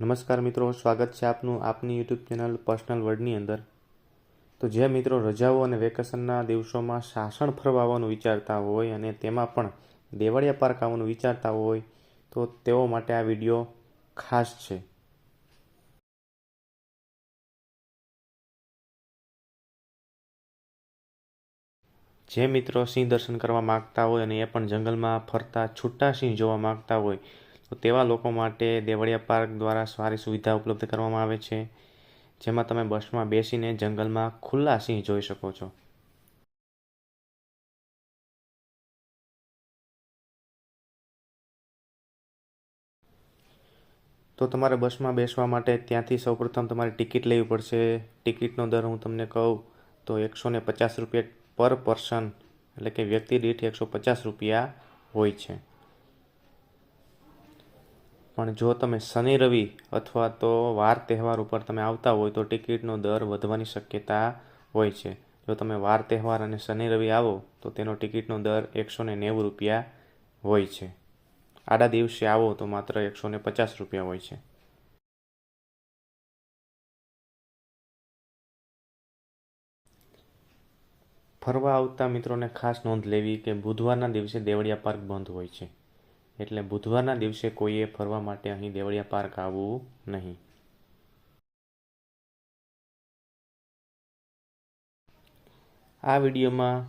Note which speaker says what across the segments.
Speaker 1: નમસ્કાર મિત્રો, સ્વાગત છે આપનું આપની યુટ્યુબ ચેનલ પર્સનલ વર્ડની અંદર. તો જે મિત્રો રજાઓ અને વેકેશનના દિવસોમાં સાસણ ફરવા વિચારતા હોય અને તેમાં પણ દેવળિયા પાર્ક આવવાનું વિચારતા હોય, તો તેઓ માટે આ વીડિયો ખાસ છે. જે મિત્રો સિંહ દર્શન કરવા માગતા હોય અને એ પણ જંગલમાં ફરતા છૂટા સિંહ જોવા માગતા હોય તો તેવા લોકો માટે દેવળિયા પાર્ક દ્વારા સારી સુવિધા ઉપલબ્ધ કરવામાં આવે છે, જેમાં તમે બસમાં બેસીને જંગલમાં ખુલ્લા સિંહ જોઈ શકો છો. તો તમારે બસમાં બેસવા માટે ત્યાંથી સૌપ્રથમ તમારે ટિકિટ લેવી પડશે. ટિકિટનો દર હું તમને કહું તો એકસો પચાસ રૂપિયા પર પર્સન, એટલે કે વ્યક્તિ દીઠ એકસો પચાસ રૂપિયા હોય છે. પણ જો તમે શનિ, રવિ અથવા તો વાર તહેવાર ઉપર તમે આવતા હોય તો ટિકિટનો દર વધવાની શક્યતા હોય છે. જો તમે વાર તહેવાર અને શનિ, રવિ આવો તો તેનો ટિકિટનો દર એકસો ને નેવું રૂપિયા હોય છે. આડા દિવસે આવો તો માત્ર એકસો ને પચાસ રૂપિયા હોય છે. ફરવા આવતા મિત્રોને ખાસ નોંધ લેવી કે બુધવારના દિવસે દેવળિયા પાર્ક બંધ હોય છે. એટલે બુધવારના દિવસે કોઈએ ફરવા માટે અહીં દેવળિયા પાર્ક આવવું નહીં. આ વિડીયોમાં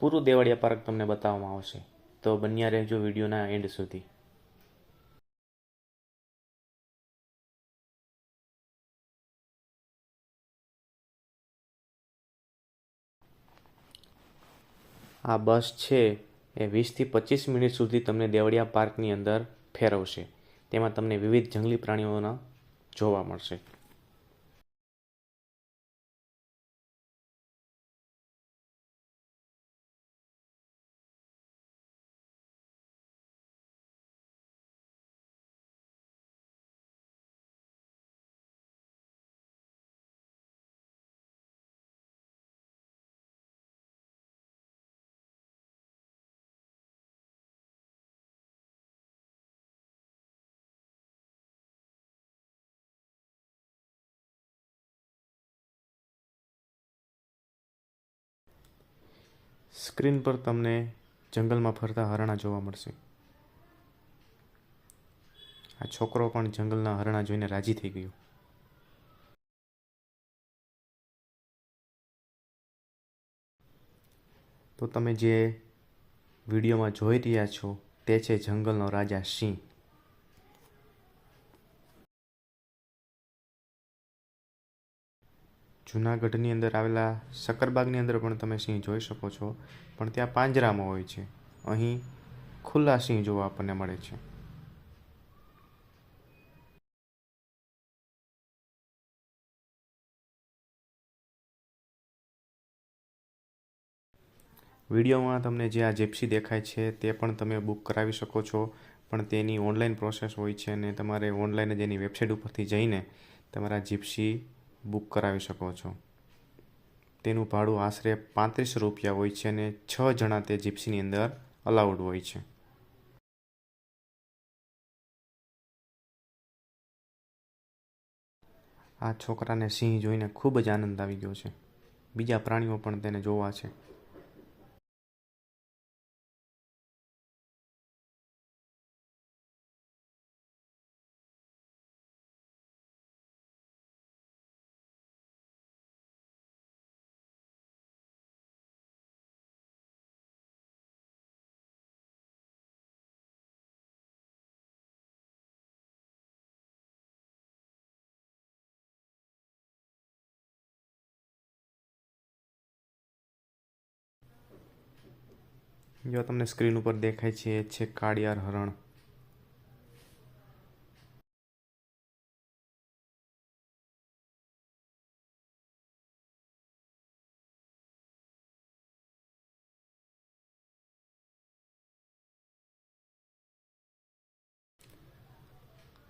Speaker 1: પૂરું દેવળિયા પાર્ક તમને બતાવવામાં આવશે. તો બન્યા રહેજો વિડીયોના એન્ડ સુધી. આ બસ છે એ વીસથી પચીસ મિનિટ સુધી તમને દેવળિયા પાર્કની અંદર ફેરવશે. તેમાં તમને વિવિધ જંગલી પ્રાણીઓના જોવા મળશે. સ્ક્રીન પર તમને જંગલમાં ફરતા હરણા જોવા મળશે. આ છોકરો પણ જંગલના હરણા જોઈને રાજી થઈ ગયો. તો તમે જે વિડીયોમાં જોઈ રહ્યા છો, તે છે જંગલનો રાજા સિંહ. જૂનાગઢની અંદર આવેલા સક્કરબાગની અંદર પણ તમે સિંહ જોઈ શકો છો. પણ ત્યાં પાંજરામાં હોય છે. અહીં ખુલ્લા સિંહ જોવા આપણને મળે છે. વિડીયોમાં તમને જે આ જેપ્સી દેખાય છે તે પણ તમે બુક કરાવી શકો છો. પણ તેની ઓનલાઈન પ્રોસેસ હોય છે અને તમારે ઓનલાઈન જ એની વેબસાઇટ ઉપરથી જઈને તમારા જીપ્સી બુક કરાવી શકો છો. તેનું ભાડું આશરે પાંત્રીસ રૂપિયા હોય છે અને છ જણા તે જીપ્સીની અંદર અલાઉડ હોય છે. આ છોકરાને સિંહ જોઈને ખૂબ જ આનંદ આવી ગયો છે. બીજા પ્રાણીઓ પણ તેને જોવા છે. જો તમને સ્ક્રીન ઉપર દેખાય છે, એ છે કાળિયાર હરણ.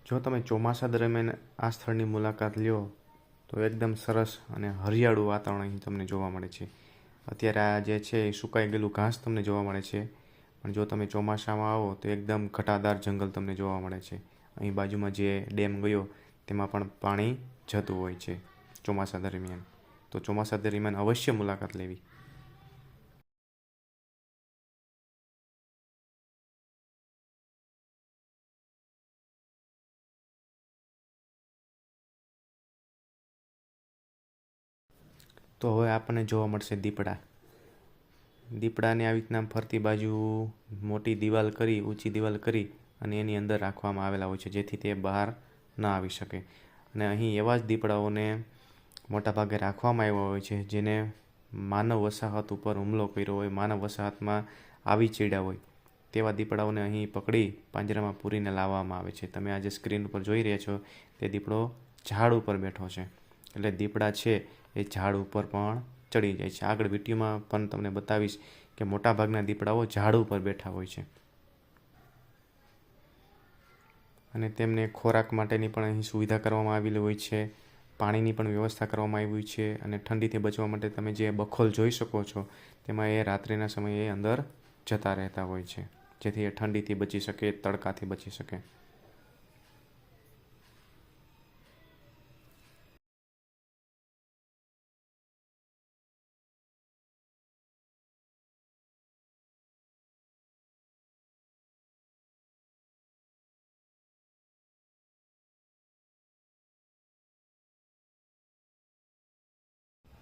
Speaker 1: જો તમે ચોમાસા દરમિયાન આ સ્થળની મુલાકાત લ્યો, તો એકદમ સરસ અને હરિયાળું વાતાવરણ અહીં તમને જોવા મળે છે. અત્યારે આ જે છે એ સુકાઈ ગયેલું ઘાસ તમને જોવા મળે છે. પણ જો તમે ચોમાસામાં આવો તો એકદમ ઘટાદાર જંગલ તમને જોવા મળે છે. અહીં બાજુમાં જે ડેમ ગયો તેમાં પણ પાણી જતું હોય છે ચોમાસા દરમિયાન. તો ચોમાસા દરમિયાન અવશ્ય મુલાકાત લેવી. તો હવે આપણને જોવા મળશે દીપડા. દીપડાને આવી રીતના ફરતી બાજુ મોટી દિવાલ કરી, ઊંચી દિવાલ કરી અને એની અંદર રાખવામાં આવેલા હોય છે, જેથી તે બહાર ન આવી શકે. અને અહીં એવા જ દીપડાઓને મોટાભાગે રાખવામાં આવ્યા હોય છે, જેને માનવ વસાહત ઉપર હુમલો કર્યો હોય, માનવ વસાહતમાં આવી ચીડ્યા હોય, તેવા દીપડાઓને અહીં પકડી પાંજરામાં પૂરીને લાવવામાં આવે છે. તમે આજે સ્ક્રીન ઉપર જોઈ રહ્યા છો, તે દીપડો ઝાડ ઉપર બેઠો છે. એટલે દીપડા છે એ ઝાડ ઉપર પણ ચડી જાય છે. આગળ વિડીયોમાં પણ તમને બતાવીશ કે મોટાભાગના દીપડાઓ ઝાડ ઉપર બેઠા હોય છે. અને તેમને ખોરાક માટેની પણ અહીં સુવિધા કરવામાં આવેલી હોય છે. પાણીની પણ વ્યવસ્થા કરવામાં આવી છે અને ઠંડીથી બચવા માટે તમે જે બખોલ જોઈ શકો છો, તેમાં એ રાત્રિના સમયે અંદર જતા રહેતા હોય છે. જેથી એ ઠંડીથી બચી શકે, તડકાથી બચી શકે.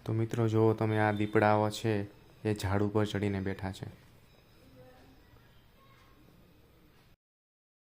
Speaker 1: તો મિત્રો જો તમે આ દીપડાઓ છે એ ઝાડ ઉપર ચડીને બેઠા છે.